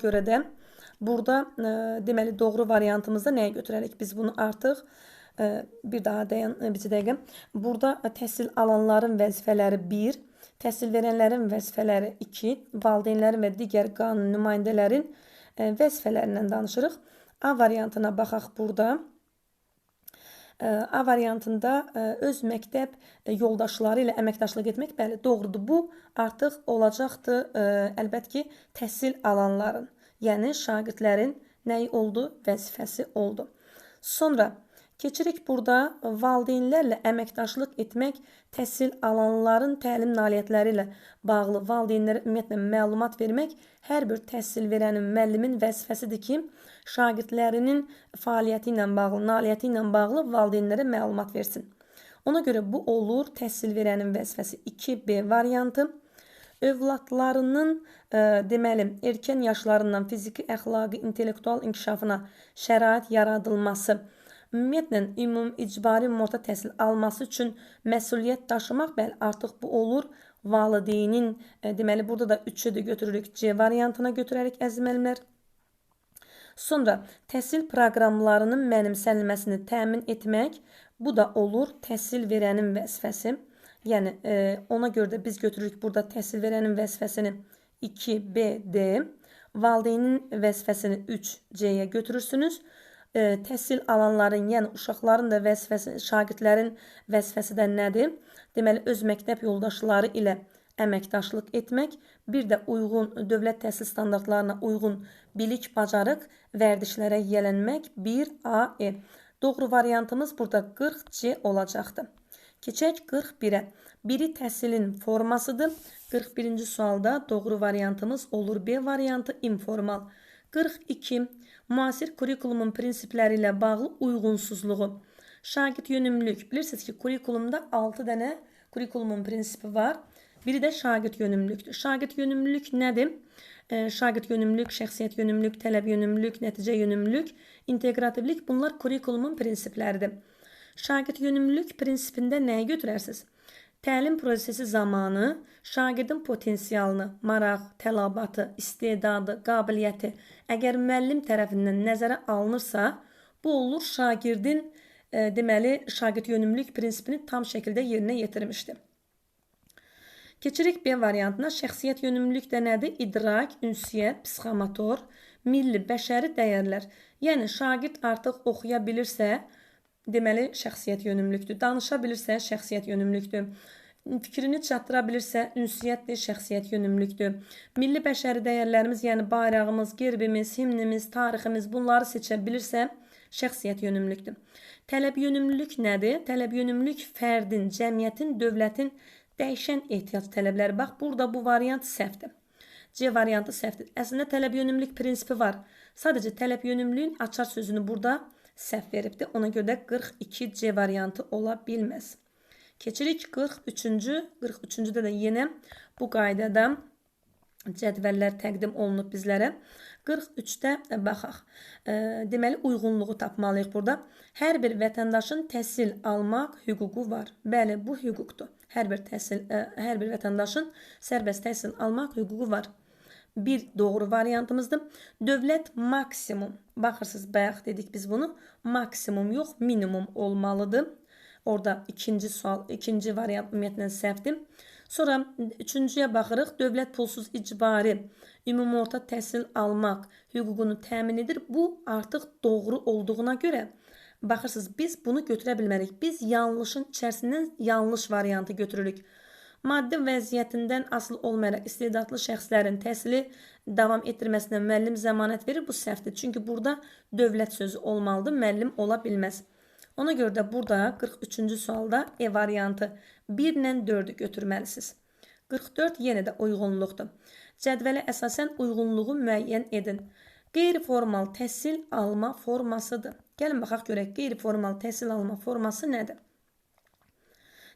görə də burada e, deməli doğru variantımızda nəyə götürərik? Biz bunu artıq e, bir daha dayan e, bir dəqiqə. Burada təhsil alanların vəzifələri 1, təhsil verənlərin vəzifələri 2, valideynlərin və digər qanun nümayəndələrin e, vəzifələrindən danışırıq. A variantına baxaq burada. A variantında öz məktəb yoldaşları ilə əməkdaşlıq etmək bəli doğrudur. Bu artıq olacaqdı əlbəttə ki, təhsil alanların yəni şagirdlərin nəyi oldu? Vəzifəsi oldu. Sonra keçirik burada valideynlərlə əməkdaşlıq etmək təhsil alanların təlim nailiyyətləri ilə bağlı valideynlərə ümumiyyətlə məlumat vermək hər bir təhsil verənin müəllimin vəzifəsidir ki, şagirdlərinin fəaliyyəti ilə bağlı, nailiyyəti ilə bağlı valideynlərə məlumat versin. Ona görə bu olur təhsil verənin vəzifəsi 2B variantı övladlarının e, deməli erkən yaşlarından fiziki, əxlaqi, intellektual inkişafına şərait yaradılması, ümumiyyətlə ümum icbari orta təhsil alması üçün məsuliyyət daşımaq bəli artıq bu olur valideynin e, deməli burada da 3-ü də götürürük C variantına götürərik əziz. Sonra təhsil proqramlarının mənimsənilməsini təmin etmək bu da olur təhsil verənin vəzifəsi. Yəni e, ona görə də biz götürürük burada təhsil verənin vəzifəsini 2BD, valideynin vəzifəsini 3C-yə götürürsünüz. E, təhsil alanların, yəni uşaqların da vəzifəsi, şagirdlərin vəzifəsi də nədir? Deməli öz məktəb yoldaşları ilə əməkdaşlıq etmək, bir də uyğun dövlət təhsil standartlarına uyğun bilik, bacarıq, vərdişlərə yiyələnmək 1AE. Doğru variantımız burada 40C olacaqdır. Keçək 41-ə. Biri təhsilin formasıdır. 41-ci sualda doğru variantımız olur B variantı informal. 42. Müasir kurikulumun prinsipləri ilə bağlı uyğunsuzluğu. Şagird yönümlülük. Bilirsiniz ki, kurikulumda 6 dənə kurikulumun prinsipi var. Biri də şagird yönümlülükdür. Şagird yönümlülük nədir? E, şagird yönümlülük, şəxsiyyət yönümlülük, tələb yönümlülük, nəticə yönümlülük, integrativlik bunlar kurikulumun prinsipləridir. Şagird yönümlülük prinsipində nəyi götürərsiniz? Təlim prosesi zamanı şagirdin potensialını, maraq, tələbatı, istedadı, qabiliyyəti əgər müəllim tərəfindən nəzərə alınırsa, bu olur şagirdin e, deməli şagird yönümlülük prinsipini tam şəkildə yerinə yetirmişdir. Keçirik B variantına. Şəxsiyyət yönümlülük də nədir? İdrak, ünsiyyət, psixomotor, milli, bəşəri dəyərlər. Yəni şagird artıq oxuya bilirsə, deməli şəxsiyyət yönümlülükdür. Danışa bilirsə şəxsiyyət yönümlülükdür. Fikrini çatdıra bilirsə ünsiyyətdir, şəxsiyyət yönümlülükdür. Milli bəşəri dəyərlərimiz, yəni bayrağımız, gerbimiz, himnimiz, tariximiz bunları seçə bilirsə şəxsiyyət yönümlülükdür. Tələb yönümlülük nədir? Tələb yönümlülük fərdin, cəmiyyətin, dövlətin dəyişən ehtiyac tələbləri. Bax, burada bu variant səhvdir. C variantı səhvdir. Əslində tələb yönümlülük prinsipi var. Sadəcə tələb yönümlülüyün açar sözünü burada səhv veribdir. Ona görə də 42C variantı ola bilməz. Keçirik 43-cü. 43-cüdə də yenə bu qaydada cədvəllər təqdim olunub bizlərə. 43-də baxaq. Deməli uyğunluğu tapmalıyıq burada. Hər bir vətəndaşın təhsil almaq hüququ var. Bəli, bu hüquqdur. Hər bir təhsil hər bir vətəndaşın sərbəst təhsil almaq hüququ var bir doğru variantımızdır. Dövlət maksimum, baxırsınız bayaq dedik biz bunu, maksimum yox, minimum olmalıdır. Orada ikinci sual, ikinci variant ümumiyyətlə səhvdir. Sonra üçüncüyə baxırıq. Dövlət pulsuz icbari ümumi orta təhsil almaq hüququnu təmin edir. Bu artıq doğru olduğuna görə baxırsınız biz bunu götürə bilmərik. Biz yanlışın içərisindən yanlış variantı götürürük. Maddi vəziyyətindən asılı olmayaraq istedadlı şəxslərin təhsili davam etdirməsinə müəllim zəmanət verir. Bu səhvdir. Çünki burada dövlət sözü olmalıdır. Müəllim ola bilməz. Ona görə də burada 43-cü sualda E variantı 1 ilə 4-ü götürməlisiniz. 44 yenə də uyğunluqdur. Cədvələ əsasən uyğunluğu müəyyən edin. Qeyri-formal təhsil alma formasıdır. Gəlin baxaq görək qeyri-formal təhsil alma forması nədir?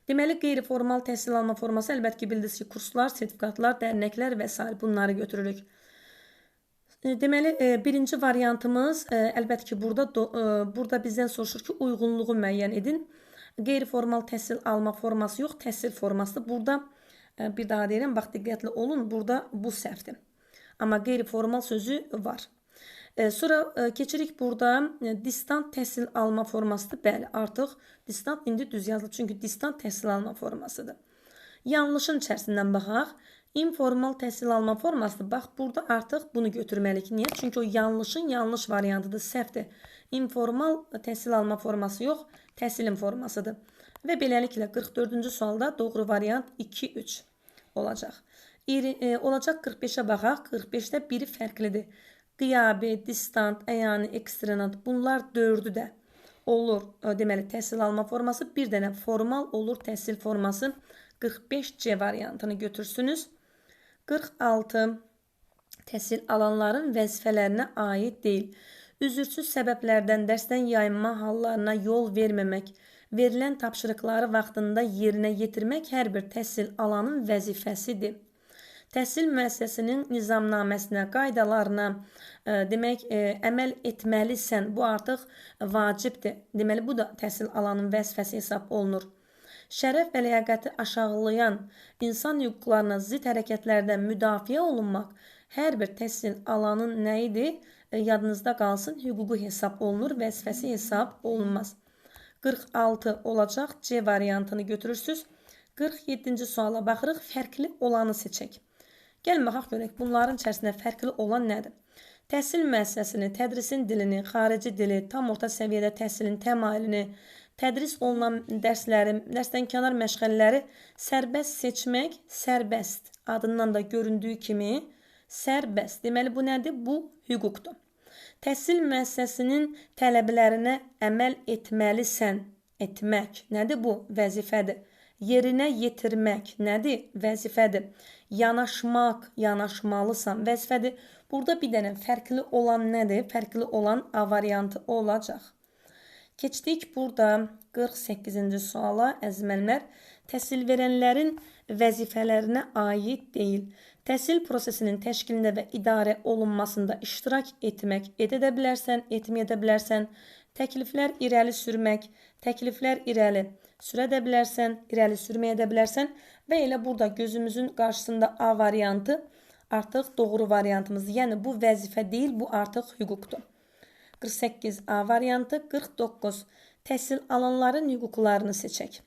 Deməli, qeyri-formal təhsil alma forması əlbəttə ki, bildiniz ki, kurslar, sertifikatlar, dərnəklər və s. bunları götürürük. E, deməli, e, birinci variantımız e, əlbəttə ki, burada burada bizdən soruşur ki, uyğunluğu müəyyən edin. Qeyri-formal təhsil alma forması yox, təhsil formasıdır. Burada bir daha deyirəm, bax diqqətli olun, burada bu səhvdir. Amma qeyri-formal sözü var. E, sonra e, keçirik burada e, distant təhsil alma formasıdır. Bəli, artıq distant indi düz yazılır. Çünki distant təhsil alma formasıdır. Yanlışın içərisindən baxaq. Informal təhsil alma formasıdır. Bax, burada artıq bunu götürməliyik. Niyə? Çünki o yanlışın yanlış variantıdır, səhvdir. Informal təhsil alma forması yox, təhsilin formasıdır. Və beləliklə 44-cü sualda doğru variant 2-3 olacaq. E, olacaq 45-ə baxaq. 45-də biri fərqlidir. Qiyabi, distant, əyani, eksternat bunlar dördü də olur. Deməli, təhsil alma forması bir dənə formal olur təhsil forması. 45C variantını götürsünüz. 46 təhsil alanların vəzifələrinə aid deyil. Üzürsüz səbəblərdən dərsdən yayınma hallarına yol verməmək, verilən tapşırıqları vaxtında yerinə yetirmək hər bir təhsil alanın vəzifəsidir. Təhsil müəssisəsinin nizamnaməsinə, qaydalarına, ə, e, demək, ə, e, əməl etməlisən. Bu artıq vacibdir. Deməli, bu da təhsil alanının vəzifəsi hesab olunur. Şərəf və ləyaqəti aşağılayan insan hüquqlarına zidd hərəkətlərdən müdafiə olunmaq hər bir təhsil alanın nə idi? E, yadınızda qalsın, hüququ hesab olunur, vəzifəsi hesab olunmaz. 46 olacaq. C variantını götürürsüz. 47-ci suala baxırıq. Fərqli olanı seçək. Gəlin baxaq görək bunların içərisində fərqli olan nədir? Təhsil müəssisəsini, tədrisin dilini, xarici dili, tam orta səviyyədə təhsilin təmayülünü, tədris olunan dərsləri, dərsdən kənar məşğələləri sərbəst seçmək, sərbəst adından da göründüyü kimi sərbəst. Deməli bu nədir? Bu hüquqdur. Təhsil müəssisəsinin tələblərinə əməl etməlisən. Etmək nədir bu? Vəzifədir. Yerinə yetirmək nədir? Vəzifədir. Yanaşmaq, yanaşmalısan vəzifədir. Burada bir dənə fərqli olan nədir? Fərqli olan A variantı olacaq. Keçdik burada 48-ci suala əzmənlər. Təhsil verənlərin vəzifələrinə aid deyil. Təhsil prosesinin təşkilində və idarə olunmasında iştirak etmək edə də bilərsən, etməyə də bilərsən. Təkliflər irəli sürmək, təkliflər irəli sürə də bilərsən, irəli sürməyə də bilərsən və elə burada gözümüzün qarşısında A variantı artıq doğru variantımız. Yəni bu vəzifə deyil, bu artıq hüquqdur. 48 A variantı, 49 təhsil alanların hüquqlarını seçək.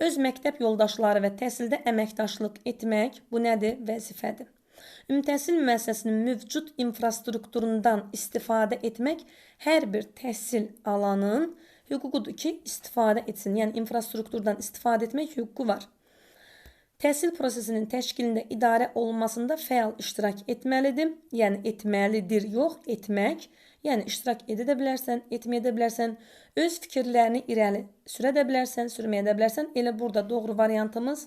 Öz məktəb yoldaşları və təhsildə əməkdaşlıq etmək bu nədir? Vəzifədir. Ümumtəhsil müəssisəsinin mövcud infrastrukturundan istifadə etmək hər bir təhsil alanın hüququdur ki, istifadə etsin. Yəni infrastrukturdan istifadə etmək hüququ var. Təhsil prosesinin təşkilində idarə olunmasında fəal iştirak etməlidir. Yəni etməlidir, yox, etmək. Yəni iştirak edə də bilərsən, etməyə də bilərsən, öz fikirlərini irəli sürə də bilərsən, sürməyə də bilərsən. Elə burada doğru variantımız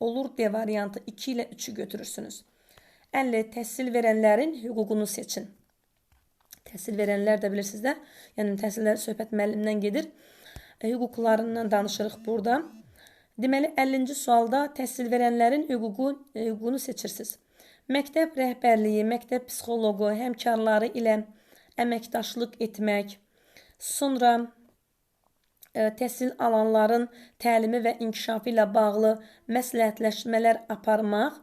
olur D variantı 2 ilə 3-ü götürürsünüz. 50 təhsil verənlərin hüququnu seçin. Təhsil verənlər də bilirsiniz də, yəni təhsillər söhbət müəllimdən gedir. E, hüquqlarından danışırıq burada. Deməli 50-ci sualda təhsil verənlərin hüququ e, hüququnu seçirsiniz. Məktəb rəhbərliyi, məktəb psixoloqu, həmkarları ilə əməkdaşlıq etmək, sonra ə, e, təhsil alanların təlimi və inkişafı ilə bağlı məsləhətləşmələr aparmaq,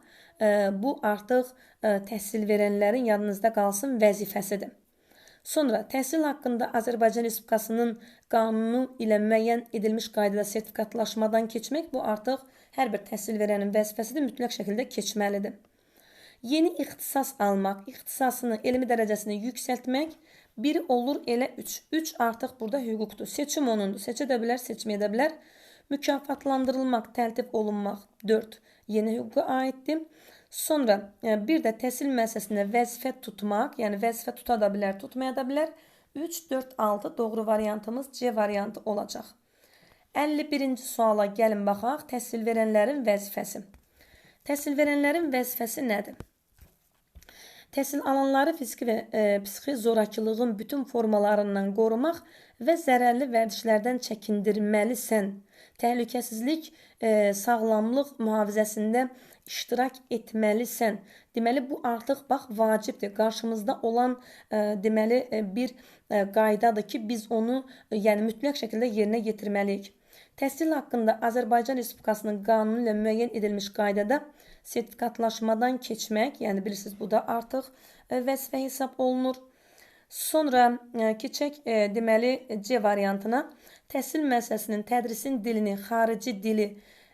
bu artıq təhsil verənlərin yadınızda qalsın vəzifəsidir. Sonra təhsil haqqında Azərbaycan Respublikasının qanunu ilə müəyyən edilmiş qaydada sertifikatlaşmadan keçmək bu artıq hər bir təhsil verənin vəzifəsidir, mütləq şəkildə keçməlidir. Yeni ixtisas almaq, ixtisasını, elmi dərəcəsini yüksəltmək, biri olur elə 3. 3 artıq burada hüquqdur. Seçim onundur. Seçə də bilər, seçməyə də bilər. Mükafatlandırılmaq, təltif olunmaq 4 yeni hüquqa aiddir. Sonra yəni bir də təhsil müəssisəsində vəzifə tutmaq, yəni vəzifə tuta da bilər, tutmaya da bilər. 3, 4, 6 doğru variantımız C variantı olacaq. 51-ci suala gəlin baxaq. Təhsil verənlərin vəzifəsi. Təhsil verənlərin vəzifəsi nədir? Təhsil alanları fiziki və e, psixi zorakılığın bütün formalarından qorumaq və zərərli vərdişlərdən çəkindirməlisən. Təhlükəsizlik, e, sağlamlıq mühafizəsində iştirak etməlisən. Deməli bu artıq bax vacibdir. Qarşımızda olan e, deməli e, bir e, qaydadır ki, biz onu e, yəni mütləq şəkildə yerinə yetirməliyik. Təhsil haqqında Azərbaycan Respublikasının qanunu ilə müəyyən edilmiş qaydada sertifikatlaşmadan keçmək, yəni bilirsiniz bu da artıq e, vəzifə hesab olunur. Sonra e, keçək e, deməli C variantına. Təhsil müəssisəsinin tədrisin dilini, xarici dili,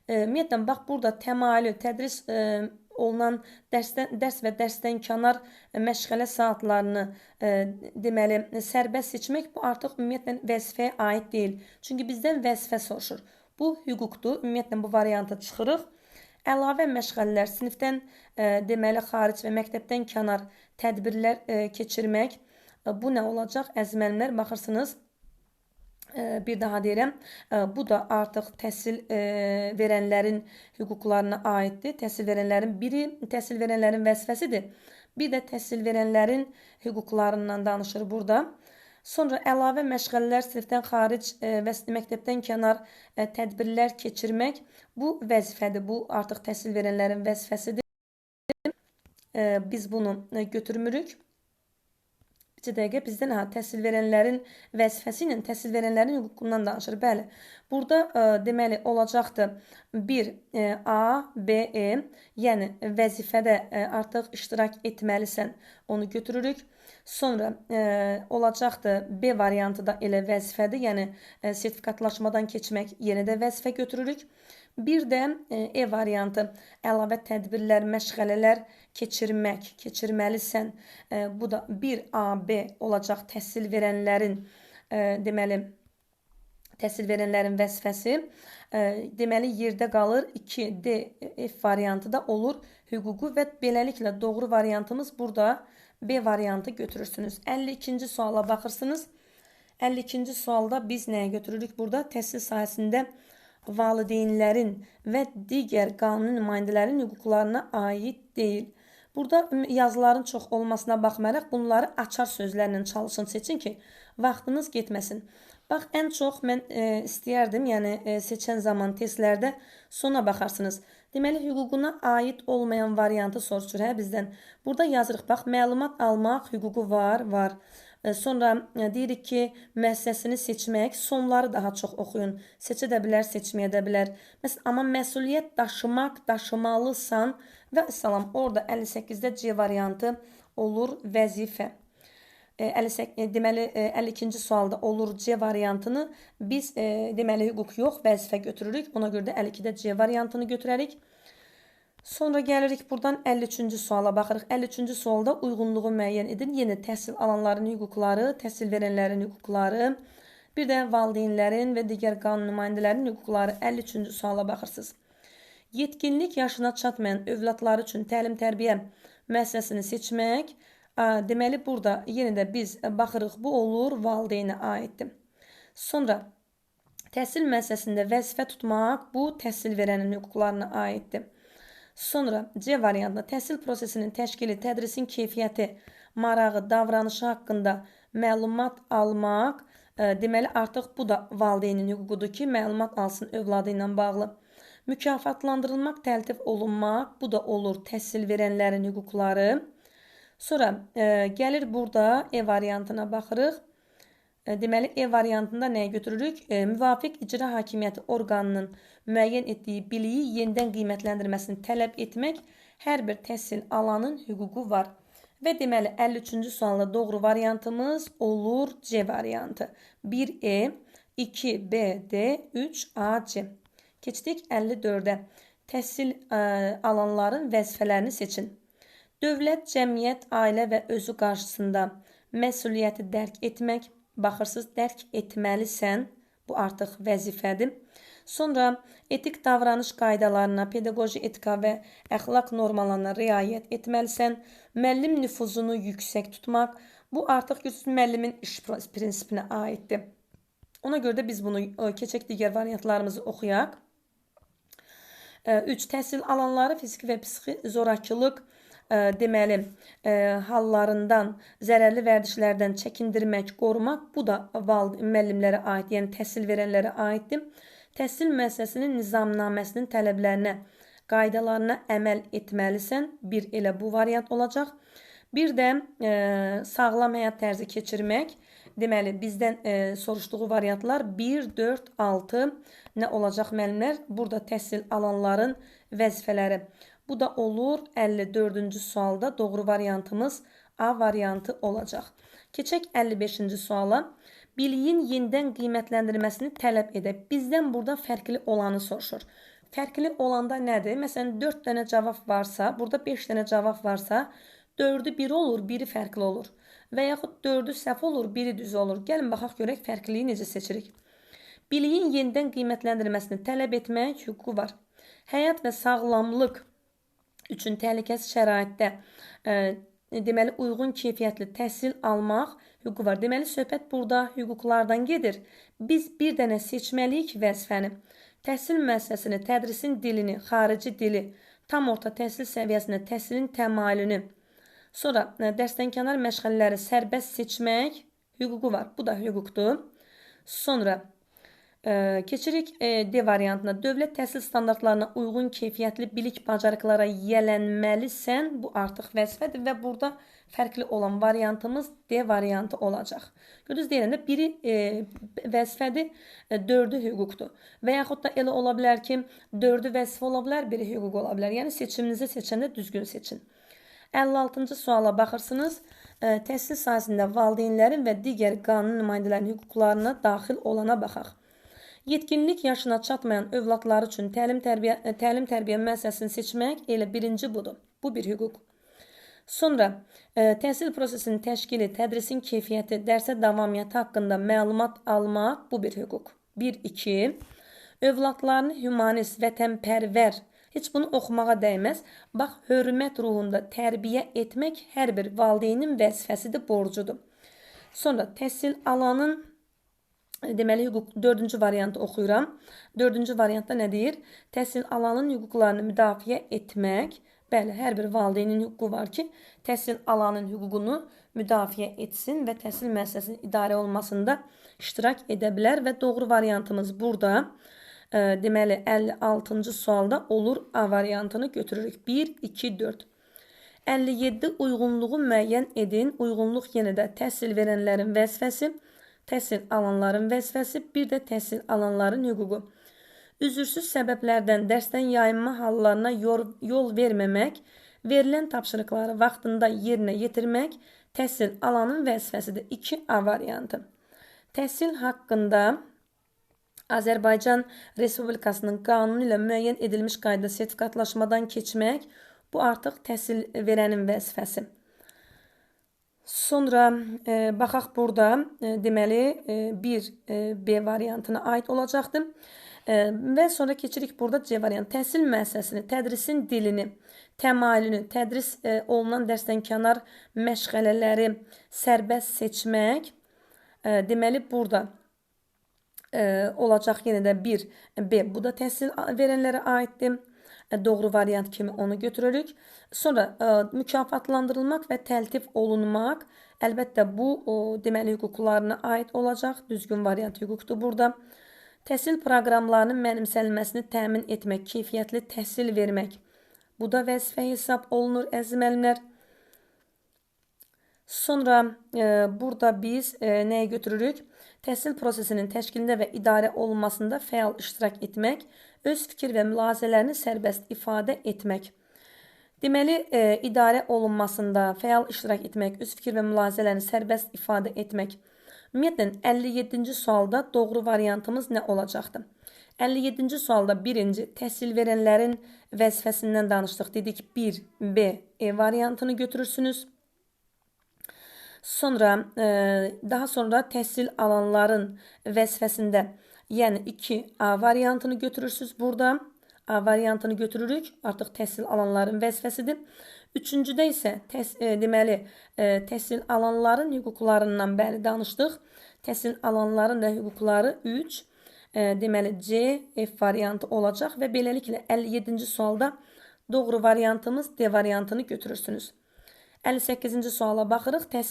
e, ümumiyyətlə bax burada təmayülü, tədris e, olunan dərsdən dərs və dərsdən kənar məşğələ saatlarını e, deməli sərbəst seçmək bu artıq ümumiyyətlə vəzifəyə aid deyil. Çünki bizdən vəzifə soruşur. Bu hüquqdur. Ümumiyyətlə bu varianta çıxırıq. Əlavə məşğələlər sinifdən e, deməli xaric və məktəbdən kənar tədbirlər e, keçirmək. E, bu nə olacaq? Əziz müəllimlər baxırsınız bir daha deyirəm, bu da artıq təhsil verənlərin hüquqlarına aiddir. Təhsil verənlərin biri təhsil verənlərin vəzifəsidir. Bir də təhsil verənlərin hüquqlarından danışır burada. Sonra əlavə məşğələlər sinifdən xaric və məktəbdən kənar tədbirlər keçirmək bu vəzifədir. Bu artıq təhsil verənlərin vəzifəsidir. Biz bunu götürmürük. Bir dəqiqə bizdən ha, təhsil verənlərin vəzifəsi ilə təhsil verənlərin hüququndan danışır. Bəli. Burada ə, e, deməli olacaqdı 1 e, A, B, E, yəni vəzifədə ə, e, artıq iştirak etməlisən, onu götürürük. Sonra ə, olacaqdı B variantı da elə vəzifədir, yəni ə, sertifikatlaşmadan keçmək yenə də vəzifə götürürük. Bir də E variantı əlavə tədbirlər, məşğələlər keçirmək, keçirməlisən. E, bu da 1AB olacaq təhsil verənlərin e, deməli təhsil verənlərin vəzifəsi. E, deməli yerdə qalır 2D F variantı da olur hüququ və beləliklə doğru variantımız burada B variantı götürürsünüz. 52-ci suala baxırsınız. 52-ci sualda biz nəyə götürürük? Burada təhsil sahəsində valideynlərin və digər qanuni nümayəndələrin hüquqlarına aid deyil. Burada yazıların çox olmasına baxmayaraq bunları açar sözlərlə çalışın seçin ki, vaxtınız getməsin. Bax, ən çox mən e, istəyərdim, yəni e, seçən zaman testlərdə sona baxarsınız. Deməli, hüququna aid olmayan variantı soruşur hə bizdən. Burada yazırıq, bax, məlumat almaq hüququ var, var. E, sonra e, deyirik ki, müəssisəsini seçmək, sonları daha çox oxuyun. Seçə də bilər, seçməyə də bilər. Məsələn, amma məsuliyyət daşımaq, daşımalısan və salam orada 58-də C variantı olur vəzifə. 58 e, deməli 52-ci sualda olur C variantını biz deməli hüquq yox, vəzifə götürürük. Ona görə də 52-də C variantını götürərik. Sonra gəlirik buradan 53-cü suala baxırıq. 53-cü sualda uyğunluğu müəyyən edin. Yenə təhsil alanların hüquqları, təhsil verənlərin hüquqları, bir də valideynlərin və digər qanun nümayəndələrinin hüquqları 53-cü suala baxırsınız. Yetkinlik yaşına çatmayan övladları üçün təlim-tərbiyə müəssisəsini seçmək. Deməli burada yenə də biz baxırıq bu olur valideynə aiddir. Sonra təhsil müəssisəsində vəzifə tutmaq bu təhsil verənin hüquqlarına aiddir. Sonra C variantında təhsil prosesinin təşkili, tədrisin keyfiyyəti, marağı, davranışı haqqında məlumat almaq, e, deməli artıq bu da valideynin hüququdur ki, məlumat alsın övladı ilə bağlı. Mükafatlandırılmaq, təltif olunmaq, bu da olur təhsil verənlərin hüquqları. Sonra e, gəlir burada E variantına baxırıq. E, deməli, E variantında nəyə götürürük? E, müvafiq icra hakimiyyəti orqanının müəyyən etdiyi biliyi yenidən qiymətləndirməsini tələb etmək hər bir təhsil alanın hüququ var. Və deməli 53-cü sualda doğru variantımız olur C variantı. 1E, 2BD, 3AC. Keçdik 54-ə. Təhsil ə, e, alanların vəzifələrini seçin. Dövlət, cəmiyyət, ailə və özü qarşısında məsuliyyəti dərk etmək, baxırsız, dərk etməlisən. Bu artıq vəzifədir. Sonra etik davranış qaydalarına, pedaqoji etika və əxlaq normalarına riayət etməlisən. Müəllim nüfuzunu yüksək tutmaq. Bu artıq müəllimin iş prinsipinə aiddir. Ona görə də biz bunu keçək digər variantlarımızı oxuyaq. 3. Təhsil alanları fiziki və psixi zorakılıq deməli hallarından, zərərli vərdişlərdən çəkindirmək, qorumaq bu da müəllimlərə aid, yəni təhsil verənlərə aiddir. Təhsil müəssisəsinin nizamnaməsinin tələblərinə, qaydalarına əməl etməlisən. Bir elə bu variant olacaq. Bir də e, sağlam həyat tərzi keçirmək. Deməli, bizdən e, soruşduğu variantlar 1, 4, 6 nə olacaq müəllimlər? Burada təhsil alanların vəzifələri. Bu da olur 54-cü sualda doğru variantımız A variantı olacaq. Keçək 55-ci suala. Biliyin yenidən qiymətləndirməsini tələb edək. Bizdən burada fərqli olanı soruşur. Fərqli olanda nədir? Məsələn 4 dənə cavab varsa, burada 5 dənə cavab varsa, 4-ü biri olur, biri fərqli olur. Və yaxud 4-ü səhv olur, biri düz olur. Gəlin baxaq görək fərqliyi necə seçirik. Biliyin yenidən qiymətləndirməsini tələb etmək hüququ var. Həyat və sağlamlıq üçün təhlükəsiz şəraitdə e, deməli uyğun keyfiyyətli təhsil almaq hüququ var. Deməli söhbət burada hüquqlardan gedir. Biz bir dənə seçməliyik vəzifəni. Təhsil müəssisəsini, tədrisin dilini, xarici dili, tam orta təhsil səviyyəsində təhsilin təmayülünü, sonra e, dərsdənkənar məşğələləri sərbəst seçmək hüququ var. Bu da hüquqdur. Sonra keçirik e, D variantına. Dövlət təhsil standartlarına uyğun keyfiyyətli bilik bacarıqlara yiyələnməlisən. Bu artıq vəzifədir və burada fərqli olan variantımız D variantı olacaq. Gördünüz deyəndə biri e, vəzifədir, e, dördü hüquqdur. Və yaxud da elə ola bilər ki, dördü vəzifə ola bilər, biri hüquq ola bilər. Yəni seçiminizi seçəndə düzgün seçin. 56-cı suala baxırsınız. E, təhsil sahəsində valideynlərin və digər qanun nümayəndələrinin hüquqlarına daxil olana baxaq. Yetkinlik yaşına çatmayan övladlar üçün təlim-tərbiyə təlim-tərbiyə müəssisəsini seçmək elə birinci budur. Bu bir hüquq. Sonra e, təhsil prosesinin təşkili, tədrisin keyfiyyəti, dərsə davamiyyəti haqqında məlumat almaq bu bir hüquq. 1 2 Övladlarını humanist, vətənpərvər heç bunu oxumağa dəyməz. Bax, hörmət ruhunda tərbiyə etmək hər bir valideynin vəzifəsidir, borcudur. Sonra təhsil alanın deməli hüquq 4-cü variantı oxuyuram. 4-cü variantda nə deyir? Təhsil alanın hüquqlarını müdafiə etmək Bəli, hər bir valideynin hüququ var ki, təhsil alanın hüququnu müdafiə etsin və təhsil müəssisəsinin idarə olmasında iştirak edə bilər və doğru variantımız burada. E, deməli 56-cı sualda olur A variantını götürürük. 1 2 4. 57 uyğunluğu müəyyən edin. Uyğunluq yenə də təhsil verənlərin vəzifəsi, təhsil alanların vəzifəsi, bir də təhsil alanların hüququ. Üzürsüz səbəblərdən dərsdən yayınma hallarına yol verməmək, verilən tapşırıqları vaxtında yerinə yetirmək təhsil alanın vəzifəsidir. 2A variantı. Təhsil haqqında Azərbaycan Respublikasının qanunu ilə müəyyən edilmiş qayda sertifikatlaşmadan keçmək bu artıq təhsil verənin vəzifəsi. Sonra e, baxaq burada e, deməli e, 1 e, B variantına aid olacaqdır. Və sonra keçirik burada C variantı. Təhsil müəssisəsini, tədrisin dilini, təmayülünü, tədris e, olunan dərsdən kənar məşğələləri sərbəst seçmək. E, deməli burada e, olacaq yenə də 1 B. Bu da təhsil verənlərə aiddir. Doğru variant kimi onu götürürük. Sonra mükafatlandırılmaq və təltif olunmaq. Əlbəttə bu o, deməli hüquqlarına aid olacaq. Düzgün variant hüquqdur burada. Təhsil proqramlarının mənimsənilməsini təmin etmək, keyfiyyətli təhsil vermək. Bu da vəzifə hesab olunur əziz müəllimlər. Sonra e, burada biz e, nəyə götürürük? Təhsil prosesinin təşkilində və idarə olunmasında fəal iştirak etmək, öz fikir və mülahizələrini sərbəst ifadə etmək. Deməli, e, idarə olunmasında fəal iştirak etmək, öz fikir və mülahizələrini sərbəst ifadə etmək. Ümumiyyətlə 57-ci sualda doğru variantımız nə olacaqdı? 57-ci sualda birinci təhsil verənlərin vəzifəsindən danışdıq. Dedik 1 B E variantını götürürsünüz. Sonra e, daha sonra təhsil alanların vəzifəsində yəni 2 A variantını götürürsüz burada. A variantını götürürük. Artıq təhsil alanların vəzifəsidir. Üçüncüdə isə təs e, deməli e, təhsil alanların hüquqlarından bəli danışdıq. Təhsil alanların da hüquqları 3 e, deməli C, F variantı olacaq və beləliklə 57-ci sualda doğru variantımız D variantını götürürsünüz. 58-ci suala baxırıq. Təhsil